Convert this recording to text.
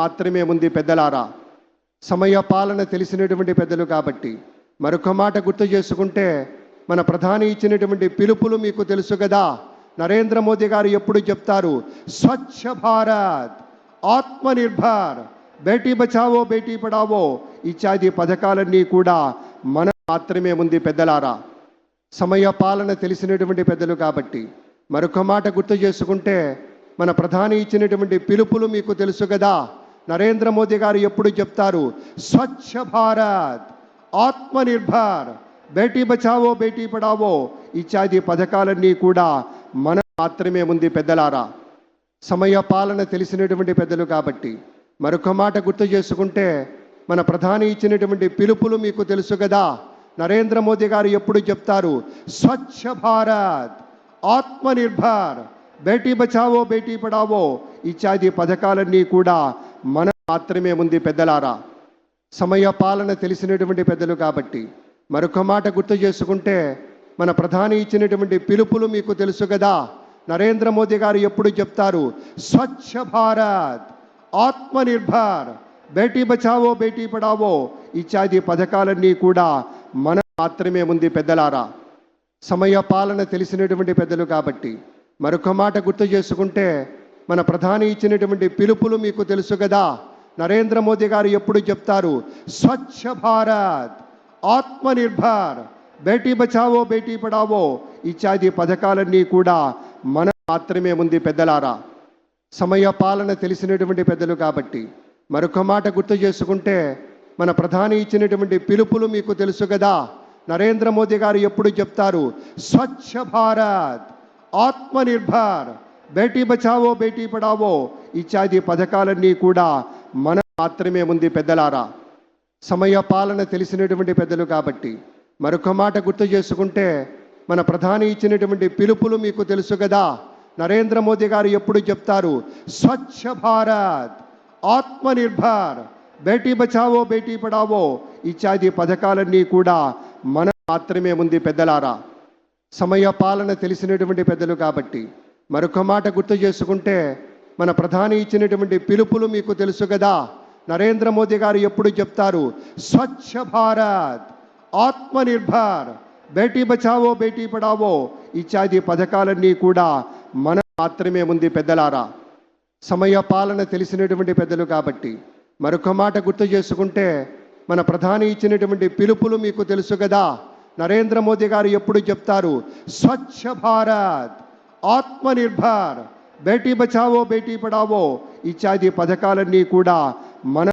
మాత్రమే ఉంది పెద్దలారా. సమయ పాలన తెలిసినటువంటి పెద్దలు కాబట్టి. మరొక మాట గుర్తు చేసుకుంటే మన ప్రధాని ఇచ్చినటువంటి పిలుపులు మీకు తెలుసు కదా. నరేంద్ర మోదీ గారు ఎప్పుడు చెప్తారు స్వచ్ఛ భారత్ ఆత్మనిర్భర్ బేటీ బచావో బేటీ పడావో ఇత్యాది పథకాలన్నీ కూడా మన మాత్రమే ఉంది పెద్దలారా. సమయ పాలన తెలిసినటువంటి పెద్దలు కాబట్టి. మరొక మాట గుర్తు చేసుకుంటే మన ప్రధాని ఇచ్చినటువంటి పిలుపులు మీకు తెలుసు కదా. నరేంద్ర మోదీ గారు ఎప్పుడు చెప్తారు? స్వచ్ఛ భారత్ ఆత్మనిర్భర్ బేటీ బచావో బేటీ పడావో ఇత్యాది పథకాలన్నీ కూడా మన మాత్రమే ఉంది పెద్దలారా. సమయ పాలన తెలిసినటువంటి పెద్దలు కాబట్టి. మరొక మాట గుర్తు చేసుకుంటే మన ప్రధాని ఇచ్చినటువంటి పిలుపులు మీకు తెలుసు కదా. నరేంద్ర మోదీ గారు ఎప్పుడు చెప్తారు? స్వచ్ఛ భారత్ ఆత్మనిర్భర్ బేటీ బచావో బేటీ పడావో ఇత్యాది పథకాలన్నీ కూడా మన మాత్రమే ఉంది పెద్దలారా. సమయ పాలన తెలిసినటువంటి పెద్దలు కాబట్టి మరొక మాట గుర్తు చేసుకుంటే మన ప్రధాని ఇచ్చినటువంటి పిలుపులు మీకు తెలుసు కదా. నరేంద్ర మోదీ గారు ఎప్పుడు చెప్తారు స్వచ్ఛ భారత్ ఆత్మనిర్భర్ బేటీ బచావో బేటీ పడావో ఇత్యాది పథకాలన్నీ కూడా మన మాత్రమే ఉంది పెద్దలారా. సమయ పాలన తెలిసినటువంటి పెద్దలు కాబట్టి మరొక మాట గుర్తు చేసుకుంటే మన ప్రధాని ఇచ్చినటువంటి పిలుపులు మీకు తెలుసు కదా. నరేంద్ర మోదీ గారు ఎప్పుడు చెప్తారు స్వచ్ఛ భారత్ ఆత్మనిర్భర్ బేటీ బచావో బేటీ పడావో ఇత్యాది పథకాలన్నీ కూడా మన మాత్రమే ఉంది పెద్దలారా. సమయ పాలన తెలిసినటువంటి పెద్దలు కాబట్టి. మరొక మాట గుర్తు చేసుకుంటే మన ప్రధాని ఇచ్చినటువంటి పిలుపులు మీకు తెలుసు కదా. నరేంద్ర మోదీ గారు ఎప్పుడు చెప్తారు స్వచ్ఛ భారత్ ఆత్మనిర్భర్ బేటీ బచావో బేటీ పడావో ఇత్యాది పథకాలన్నీ కూడా మన మాత్రమే ఉంది పెద్దలారా. సమయ పాలన తెలిసినటువంటి పెద్దలు కాబట్టి. మరొక మాట గుర్తు చేసుకుంటే మన ప్రధాని ఇచ్చినటువంటి పిలుపులు మీకు తెలుసు కదా. నరేంద్ర మోదీ గారు ఎప్పుడు చెప్తారు స్వచ్ఛ భారత్ ఆత్మనిర్భర్ బేటీ బచావో బేటీ పడావో ఇత్యాది పథకాలన్నీ కూడా మన మాత్రమే ఉంది పెద్దలారా. సమయ పాలన తెలిసినటువంటి పెద్దలు కాబట్టి. మరొక మాట గుర్తు చేసుకుంటే మన ప్రధాని ఇచ్చినటువంటి పిలుపులు మీకు తెలుసు కదా. నరేంద్ర మోదీ గారు ఎప్పుడు చెప్తారు స్వచ్ఛ భారత్ ఆత్మనిర్భర్ బేటీ బచావో బేటీ పడావో ఇత్యాది పథకాలన్నీ కూడా మన మాత్రమే ఉంది పెద్దలారా. సమయ పాలన తెలిసినటువంటి పెద్దలు కాబట్టి. మరొక మాట గుర్తు చేసుకుంటే మన ప్రధాని ఇచ్చినటువంటి పిలుపులు మీకు తెలుసు కదా. నరేంద్ర మోదీ గారు ఎప్పుడు చెప్తారు స్వచ్ఛ భారత్ ఆత్మనిర్భర్. బేటీ బచావో బేటీ పడావో ఇత్యాది పథకాలన్నీ కూడా మన